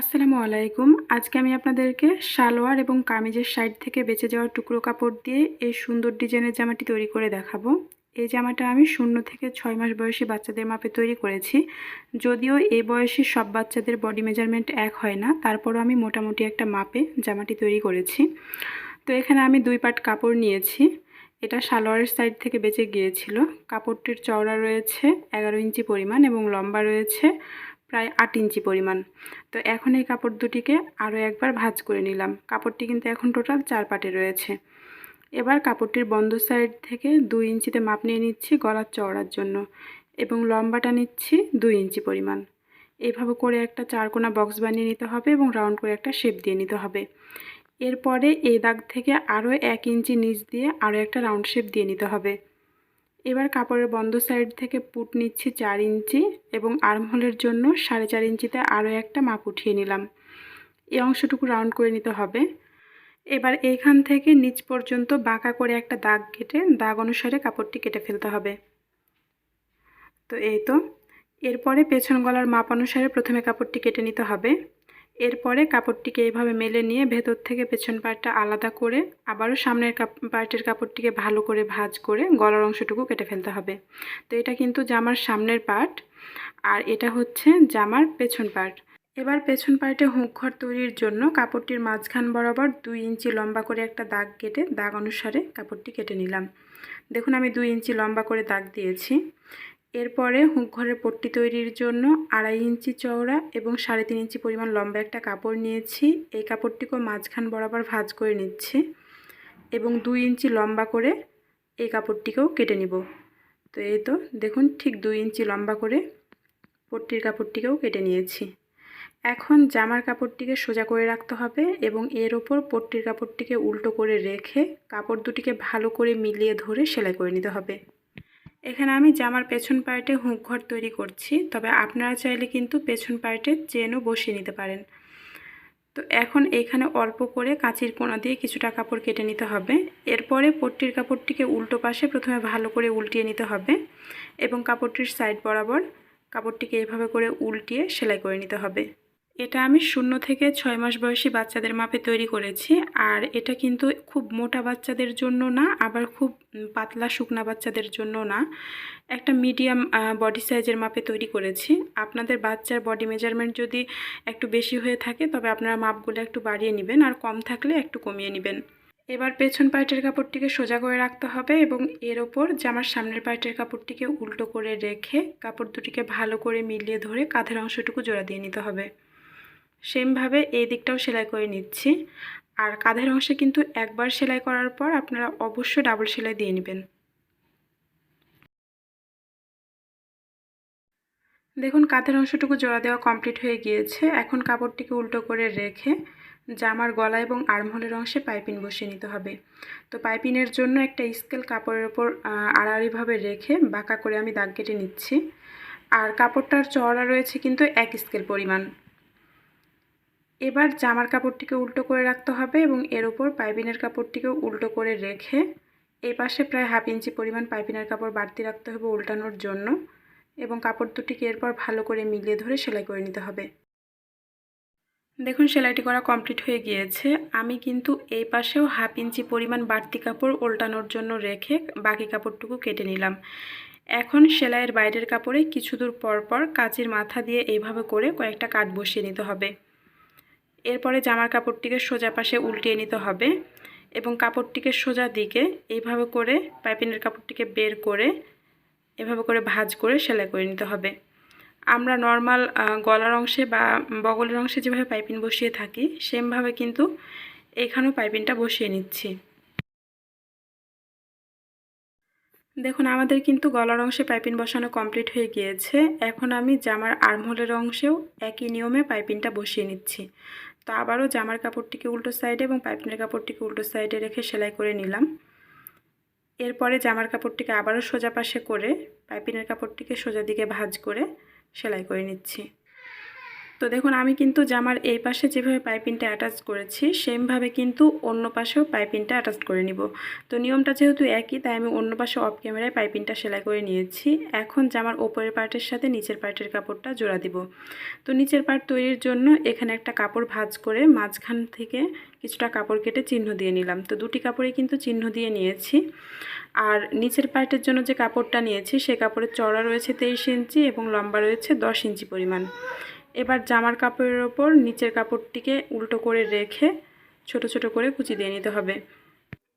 আসসালামু আলাইকুম। আজকে আমি আপনাদেরকে সালোয়ার এবং কামিজের সাইড থেকে বেঁচে যাওয়া টুকরো কাপড় দিয়ে এই সুন্দর ডিজাইনের জামাটি তৈরি করে দেখাবো। এই জামাটা আমি শূন্য থেকে ছয় মাস বয়সী বাচ্চাদের মাপে তৈরি করেছি। যদিও এই বয়সী সব বাচ্চাদের বডি মেজারমেন্ট এক হয় না, তারপরও আমি মোটামুটি একটা মাপে জামাটি তৈরি করেছি। তো এখানে আমি দুই পাট কাপড় নিয়েছি। এটা সালোয়ারের সাইড থেকে বেঁচে গিয়েছিল। কাপড়টির চওড়া রয়েছে, এগারো ইঞ্চি পরিমাণ এবং লম্বা রয়েছে। প্রায় আট ইঞ্চি পরিমাণ। তো এখন এই কাপড় দুটিকে আরও একবার ভাঁজ করে নিলাম। কাপড়টি কিন্তু এখন টোটাল চার পাটে রয়েছে। এবার কাপড়টির বন্ধ সাইড থেকে দুই ইঞ্চিতে মাপ নিয়ে নিচ্ছি গলার চওড়ার জন্য এবং লম্বাটা নিচ্ছি দুই ইঞ্চি পরিমাণ। এইভাবে করে একটা চারকোনা বক্স বানিয়ে নিতে হবে এবং রাউন্ড করে একটা শেপ দিয়ে নিতে হবে। এরপরে এই দাগ থেকে আরও এক ইঞ্চি নিচ দিয়ে আরও একটা রাউন্ড শেপ দিয়ে নিতে হবে। এবার কাপড়ের বন্ধ সাইড থেকে পুট নিচ্ছি চার ইঞ্চি এবং আর্মহোলের জন্য সাড়ে চার ইঞ্চিতে আরও একটা মাপ উঠিয়ে নিলাম। এই অংশটুকু রাউন্ড করে নিতে হবে। এবার এইখান থেকে নিচ পর্যন্ত বাঁকা করে একটা দাগ কেটে দাগ অনুসারে কাপড়টি কেটে ফেলতে হবে। তো এই তো। এরপরে পেছন গলার মাপ অনুসারে প্রথমে কাপড়টি কেটে নিতে হবে। এরপরে কাপড়টিকে এইভাবে মেলে নিয়ে ভেতর থেকে পেছন পার্টটা আলাদা করে আবারও সামনের পার্টের কাপড়টিকে ভালো করে ভাজ করে গলার অংশটুকু কেটে ফেলতে হবে। তো এটা কিন্তু জামার সামনের পার্ট আর এটা হচ্ছে জামার পেছন পার্ট এবার পেছন পার্টে হুঁক ঘর তৈরির জন্য কাপড়টির মাঝখান বরাবর দুই ইঞ্চি লম্বা করে একটা দাগ কেটে দাগ অনুসারে কাপড়টি কেটে নিলাম। দেখুন আমি দুই ইঞ্চি লম্বা করে দাগ দিয়েছি। এরপরে হুক ঘরের পট্টি তৈরির জন্য আড়াই ইঞ্চি চওড়া এবং সাড়ে তিন ইঞ্চি পরিমাণ লম্বা একটা কাপড় নিয়েছি। এই কাপড়টিকেও মাঝখান বরাবর ভাজ করে নিচ্ছি এবং দুই ইঞ্চি লম্বা করে এই কাপড়টিকেও কেটে নিব। তো এই তো, দেখুন ঠিক দুই ইঞ্চি লম্বা করে পট্টির কাপড়টিকেও কেটে নিয়েছি। এখন জামার কাপড়টিকে সোজা করে রাখতে হবে এবং এর ওপর পট্টির কাপড়টিকে উল্টো করে রেখে কাপড় দুটিকে ভালো করে মিলিয়ে ধরে সেলাই করে নিতে হবে। এখানে আমি জামার পেছন পার্টে হুঁক ঘর তৈরি করছি, তবে আপনারা চাইলে কিন্তু পেছন পার্টে চেনও বসিয়ে নিতে পারেন। তো এখন এখানে অল্প করে কাঁচির কোনা দিয়ে কিছুটা কাপড় কেটে নিতে হবে। এরপরে পট্টির কাপড়টিকে উল্টো পাশে প্রথমে ভালো করে উল্টিয়ে নিতে হবে এবং কাপড়টির সাইড বরাবর কাপড়টিকে এভাবে করে উল্টিয়ে সেলাই করে নিতে হবে। এটা আমি শূন্য থেকে ছয় মাস বয়সী বাচ্চাদের মাপে তৈরি করেছি। আর এটা কিন্তু খুব মোটা বাচ্চাদের জন্য না, আবার খুব পাতলা শুকনা বাচ্চাদের জন্য না। একটা মিডিয়াম বডি সাইজের মাপে তৈরি করেছি। আপনাদের বাচ্চার বডি মেজারমেন্ট যদি একটু বেশি হয়ে থাকে, তবে আপনারা মাপগুলো একটু বাড়িয়ে নেবেন আর কম থাকলে একটু কমিয়ে নেবেন। এবার পেছন পাইটের কাপড়টিকে সোজা করে রাখতে হবে এবং এর ওপর জামার সামনের পাইটের কাপড়টিকে উল্টো করে রেখে কাপড় দুটিকে ভালো করে মিলিয়ে ধরে কাঁধের অংশটুকু জোড়া দিয়ে নিতে হবে। সেমভাবে এই দিকটাও সেলাই করে নিচ্ছি। আর কাঁধের অংশে কিন্তু একবার সেলাই করার পর আপনারা অবশ্যই ডাবল সেলাই দিয়ে নেবেন। দেখুন, কাঁধের অংশটুকু জোড়া দেওয়া কমপ্লিট হয়ে গিয়েছে। এখন কাপড়টিকে উল্টো করে রেখে জামার গলা এবং আর্মহোলের অংশে পাইপিং বসিয়ে নিতে হবে। তো পাইপিনের জন্য একটা স্কেল কাপড়ের ওপর আড়াআড়িভাবে রেখে বাঁকা করে আমি দাগ কেটে নিচ্ছি। আর কাপড়টার চওড়া রয়েছে কিন্তু এক স্কেল পরিমাণ। এবার জামার কাপড়টিকে উল্টো করে রাখতে হবে এবং এর উপর পাইপিনের কাপড়টিকেও উল্টো করে রেখে এই পাশে প্রায় হাফ ইঞ্চি পরিমাণ পাইপিনের কাপড় বাড়তি রাখতে হবে উল্টানোর জন্য এবং কাপড় দুটিকে এরপর ভালো করে মিলিয়ে ধরে সেলাই করে নিতে হবে। দেখুন, সেলাইটি করা কমপ্লিট হয়ে গিয়েছে। আমি কিন্তু এই পাশেও হাফ ইঞ্চি পরিমাণ বাড়তি কাপড় উল্টানোর জন্য রেখে বাকি কাপড়টুকু কেটে নিলাম। এখন সেলাইয়ের বাইরের কাপড়ে কিছু দূর পর পর কাচির মাথা দিয়ে এইভাবে করে কয়েকটা কাট বসিয়ে নিতে হবে। এরপরে জামার কাপড়টিকে সোজা পাশে উল্টিয়ে নিতে হবে এবং কাপড়টিকে সোজা দিকে এইভাবে করে পাইপিনের কাপড়টিকে বের করে এভাবে করে ভাজ করে সেলাই করে নিতে হবে। আমরা নর্মাল গলার অংশে বা বগলের অংশে যেভাবে পাইপিন বসিয়ে থাকি, সেমভাবে কিন্তু এখানেও পাইপিনটা বসিয়ে নিচ্ছি। দেখুন, আমাদের কিন্তু গলার অংশে পাইপিন বসানো কমপ্লিট হয়ে গিয়েছে। এখন আমি জামার আর্মহোলের অংশেও একই নিয়মে পাইপিনটা বসিয়ে নিচ্ছি। তো আবারও জামার কাপড়টিকে উল্টো সাইডে এবং পাইপিনের কাপড়টিকে উল্টো সাইডে রেখে সেলাই করে নিলাম। এরপরে জামার কাপড়টিকে আবারও সোজা পাশে করে পাইপিনের কাপড়টিকে সোজা দিকে ভাজ করে সেলাই করে নিচ্ছি। তো দেখুন, আমি কিন্তু জামার এই পাশে যেভাবে পাইপিংটা অ্যাটাচ করেছি, সেমভাবে কিন্তু অন্য পাশেও পাইপিংটা অ্যাটাচ করে নিব। তো নিয়মটা যেহেতু একই, তাই আমি অন্য পাশে অফ ক্যামেরায় পাইপিংটা সেলাই করে নিয়েছি। এখন জামার ওপরের পার্টের সাথে নিচের পার্টের কাপড়টা জোড়া দিব। তো নিচের পার্ট তৈরির জন্য এখানে একটা কাপড় ভাজ করে মাঝখান থেকে কিছুটা কাপড় কেটে চিহ্ন দিয়ে নিলাম। তো দুটি কাপড়ে কিন্তু চিহ্ন দিয়ে নিয়েছি। আর নিচের পার্টের জন্য যে কাপড়টা নিয়েছি, সে কাপড়ের চড়া রয়েছে তেইশ ইঞ্চি এবং লম্বা রয়েছে দশ ইঞ্চি পরিমাণ। এবার জামার কাপড়ের ওপর নিচের কাপড়টিকে উল্টো করে রেখে ছোট ছোট করে কুচি দিয়ে নিতে হবে।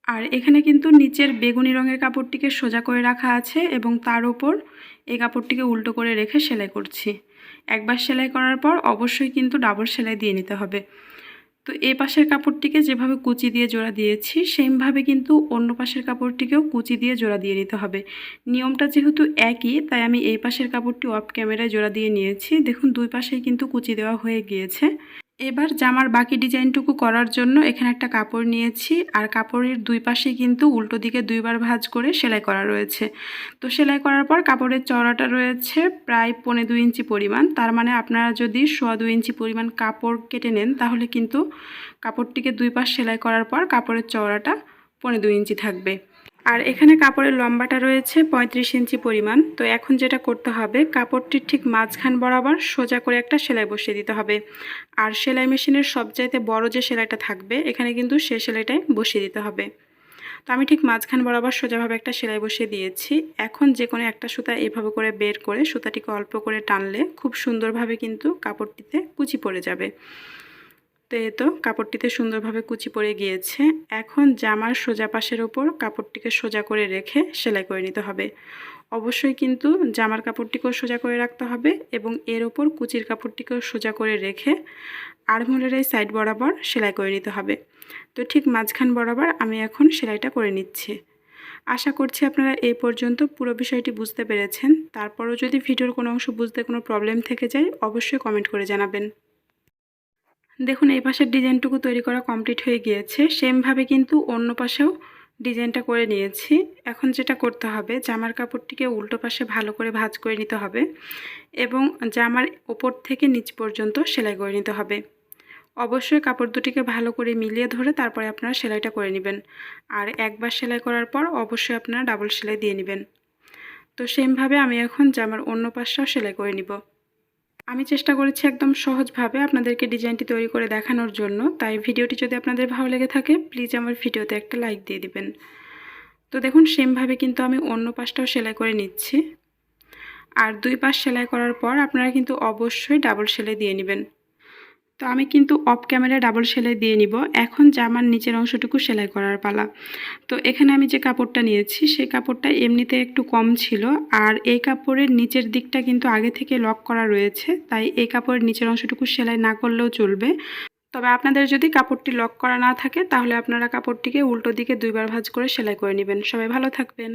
আর এখানে কিন্তু নিচের বেগুনি রঙের কাপড়টিকে সোজা করে রাখা আছে এবং তার ওপর এই কাপড়টিকে উল্টো করে রেখে সেলাই করছি। একবার সেলাই করার পর অবশ্যই কিন্তু ডাবল সেলাই দিয়ে নিতে হবে। তো এ পাশের কাপড়টিকে যেভাবে কুচি দিয়ে জোড়া দিয়েছি, সেমভাবে কিন্তু অন্য পাশের কাপড়টিকেও কুচি দিয়ে জোড়া দিয়ে নিতে হবে। নিয়মটা যেহেতু একই, তাই আমি এই পাশের কাপড়টি অফ ক্যামেরায় জোড়া দিয়ে নিয়েছি। দেখুন, দুই পাশেই কিন্তু কুচি দেওয়া হয়ে গিয়েছে। এবার জামার বাকি ডিজাইনটুকু করার জন্য এখানে একটা কাপড় নিয়েছি, আর কাপড়ের দুই পাশে কিন্তু উল্টো দিকে দুইবার ভাঁজ করে সেলাই করা রয়েছে। তো সেলাই করার পর কাপড়ের চওড়াটা রয়েছে প্রায় পৌনে দুই ইঞ্চি পরিমাণ। তার মানে আপনারা যদি সোয়া দুই ইঞ্চি পরিমাণ কাপড় কেটে নেন, তাহলে কিন্তু কাপড়টিকে দুই পাশ সেলাই করার পর কাপড়ের চওড়াটা পৌনে দুই ইঞ্চি থাকবে। আর এখানে কাপড়ের লম্বাটা রয়েছে পঁয়ত্রিশ ইঞ্চি পরিমাণ। তো এখন যেটা করতে হবে, কাপড়টির ঠিক মাঝখান বরাবর সোজা করে একটা সেলাই বসিয়ে দিতে হবে। আর সেলাই মেশিনের সবচাইতে বড় যে সেলাইটা থাকবে, এখানে কিন্তু সে সেলাইটাই বসিয়ে দিতে হবে। তো আমি ঠিক মাঝখান বরাবর সোজাভাবে একটা সেলাই বসিয়ে দিয়েছি। এখন যে কোনো একটা সুতা এভাবে করে বের করে সুতাটিকে অল্প করে টানলে খুব সুন্দরভাবে কিন্তু কাপড়টিতে কুচি পড়ে যাবে। তো এই তো কাপড়টিতে সুন্দরভাবে কুচি পড়ে গিয়েছে। এখন জামার সোজা পাশের ওপর কাপড়টিকে সোজা করে রেখে সেলাই করে নিতে হবে। অবশ্যই কিন্তু জামার কাপড়টিকেও সোজা করে রাখতে হবে এবং এর ওপর কুচির কাপড়টিকেও সোজা করে রেখে আড়মোলের এই সাইড বরাবর সেলাই করে নিতে হবে। তো ঠিক মাঝখান বরাবর আমি এখন সেলাইটা করে নিচ্ছি। আশা করছি আপনারা এই পর্যন্ত পুরো বিষয়টি বুঝতে পেরেছেন। তারপরও যদি ভিডিওর কোনো অংশ বুঝতে কোনো প্রবলেম থেকে যায়, অবশ্যই কমেন্ট করে জানাবেন। দেখুন, এই পাশের ডিজাইনটুকু তৈরি করা কমপ্লিট হয়ে গিয়েছে। সেমভাবে কিন্তু অন্য পাশেও ডিজাইনটা করে নিয়েছি। এখন যেটা করতে হবে, জামার কাপড়টিকে উল্টো পাশে ভালো করে ভাজ করে নিতে হবে এবং জামার ওপর থেকে নিচ পর্যন্ত সেলাই করে নিতে হবে। অবশ্যই কাপড় দুটিকে ভালো করে মিলিয়ে ধরে তারপরে আপনারা সেলাইটা করে নেবেন। আর একবার সেলাই করার পর অবশ্যই আপনারা ডাবল সেলাই দিয়ে নেবেন। তো সেমভাবে আমি এখন জামার অন্য পাশটাও সেলাই করে নিব। আমি চেষ্টা করেছি একদম সহজভাবে আপনাদেরকে ডিজাইনটি তৈরি করে দেখানোর জন্য, তাই ভিডিওটি যদি আপনাদের ভালো লেগে থাকে প্লিজ আমার ভিডিওতে একটা লাইক দিয়ে দিবেন। তো দেখুন, সেমভাবে কিন্তু আমি অন্য পাশটাও সেলাই করে নিচ্ছি। আর দুই পাশ সেলাই করার পর আপনারা কিন্তু অবশ্যই ডাবল সেলাই দিয়ে নেবেন। তো আমি কিন্তু অফ ক্যামেরা ডাবল সেলাই দিয়ে নিব। এখন জামার নিচের অংশটুকু সেলাই করার পালা। তো এখানে আমি যে কাপড়টা নিয়েছি, সেই কাপড়টা এমনিতে একটু কম ছিল। আর এই কাপড়ের নিচের দিকটা কিন্তু আগে থেকে লক করা রয়েছে, তাই এই কাপড়ের নিচের অংশটুকু সেলাই না করলেও চলবে। তবে আপনাদের যদি কাপড়টি লক করা না থাকে, তাহলে আপনারা কাপড়টিকে উল্টো দিকে দুইবার ভাঁজ করে সেলাই করে নেবেন। সবাই ভালো থাকবেন।